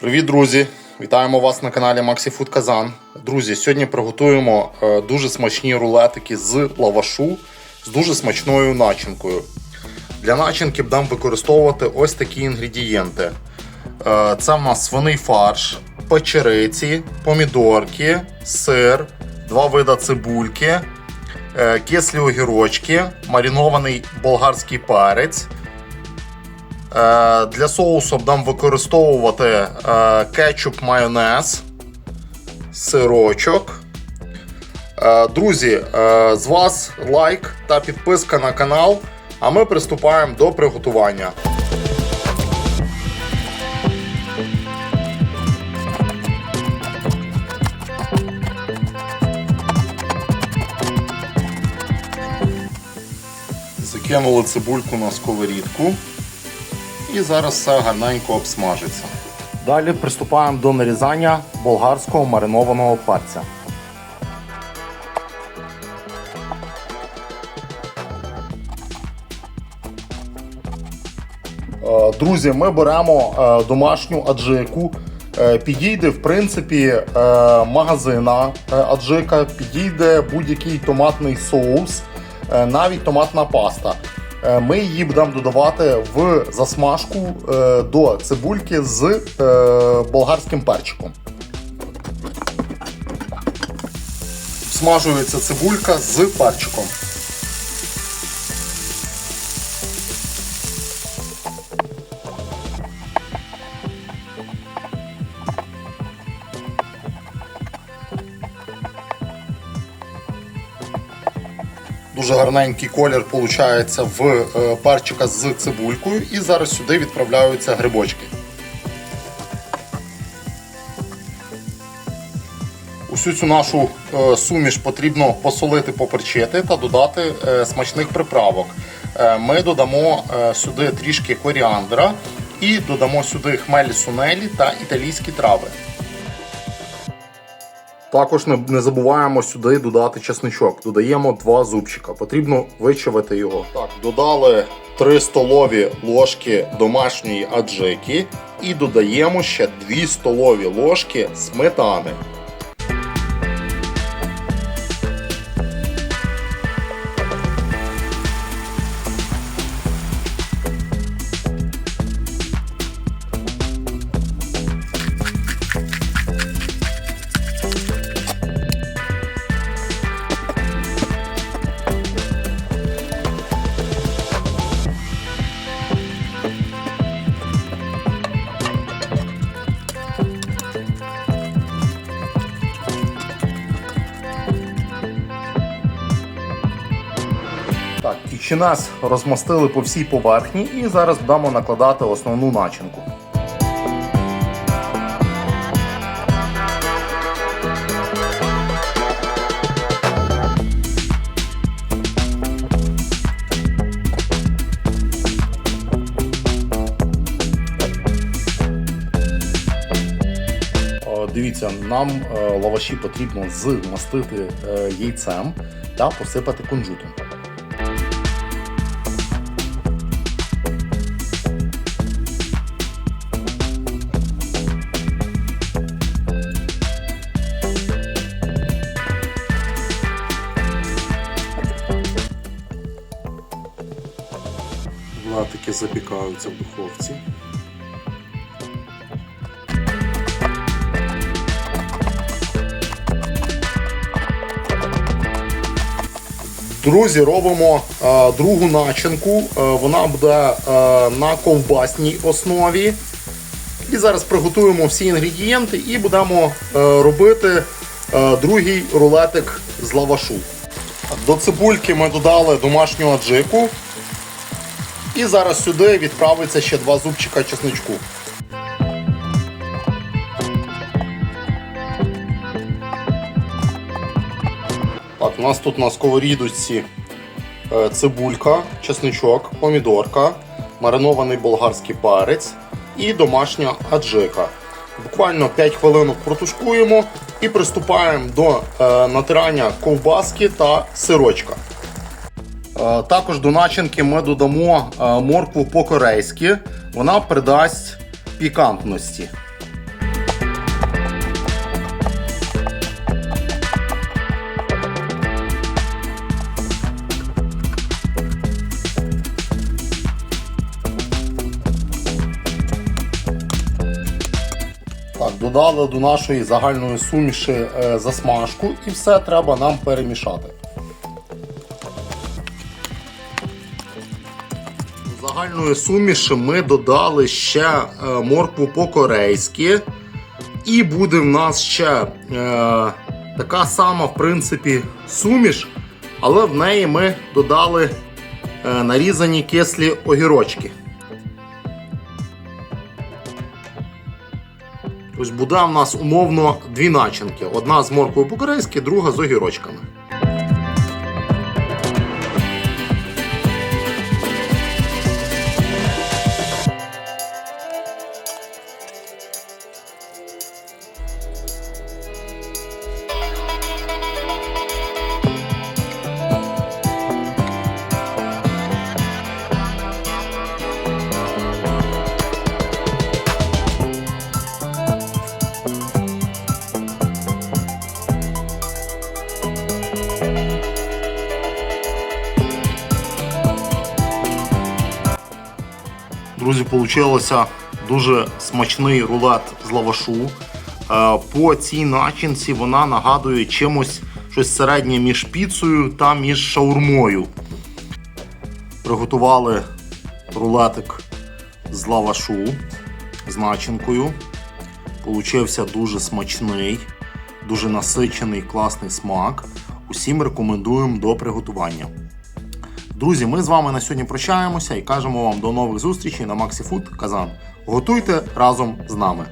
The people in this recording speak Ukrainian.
Привіт, друзі! Вітаємо вас на каналі Maxi Food Kazan. Друзі, сьогодні приготуємо е, дуже смачні рулетики з лавашу з дуже смачною начинкою. Для начинки будемо використовувати ось такі інгредієнти. Е, Це в нас свиний фарш, печериці, помідорки, сир, два вида цибульки, е, кислі огірочки, маринований болгарський перець. Е, Для соусу будемо використовувати е, кетчуп, майонез, сирочок. Е, Друзі, з вас лайк та підписка на канал, а ми приступаємо до приготування. Закинули цибульку на сковорідку. І зараз все гарненько обсмажиться. Далі приступаємо до нарізання болгарського маринованого перця. Е, Друзі, ми беремо е, домашню аджику. Е, Підійде, в принципі, магазина аджика, підійде будь-який томатний соус, навіть томатна паста. Е, Ми її будемо додавати в засмажку е, до цибульки з е, болгарським перчиком. Смажується цибулька з перчиком. Дуже гарненький колір виходить в е, перчика з цибулькою. І зараз сюди відправляються грибочки. Усю цю нашу е, суміш потрібно посолити, поперчити та додати е, смачних приправок. Ми додамо сюди трішки коріандра і додамо сюди хмелі сунелі та італійські трави. Також не, не забуваємо сюди додати чесничок. Додаємо два зубчика. Потрібно вичавити його. Так, додали 3 столові ложки домашньої аджики і додаємо ще 2 столові ложки сметани. Так, і чинас розмастили по всій поверхні і зараз будемо накладати основну начинку. Е, Дивіться, нам е, лаваші потрібно змастити е, яйцем та посипати кунжутом. Латики запікаються в духовці. Друзі, робимо е, другу начинку. Е, вона буде е, на ковбасній основі. І зараз приготуємо всі інгредієнти і будемо е, робити е, другий рулетик з лавашу. До цибульки ми додали домашню аджику. І зараз сюди відправиться ще два зубчика чесничку. Так, у нас тут на сковорідочці е, цибулька, чесничок, помідорка, маринований болгарський перець і домашня аджика. Буквально 5 хвилин протушкуємо і приступаємо до е, натирання ковбаски та сирочка. Е, також до начинки ми додамо е, моркву по-корейськи. Вона придасть пікантності. Додали до нашої загальної суміші е, засмажку і все треба нам перемішати. Загальної суміші ми додали ще е, моркву по-корейськи. І буде в нас ще е, така сама, в принципі, суміш, але в неї ми додали е, нарізані кислі огірочки. Ось буде в нас умовно дві начинки: одна з морквою по-корейськи, друга з огірочками. Друзі, вийшло дуже смачний рулет з лавашу. Е, По цій начинці вона нагадує чимось щось середнє між піцею та між шаурмою. Приготували рулетик з лавашу з начинкою. Получився дуже смачний, дуже насичений, класний смак. Усім рекомендуємо до приготування. Друзі, ми з вами на сьогодні прощаємося і кажемо вам до нових зустрічей на Максі Фуд Казан. Готуйте разом з нами.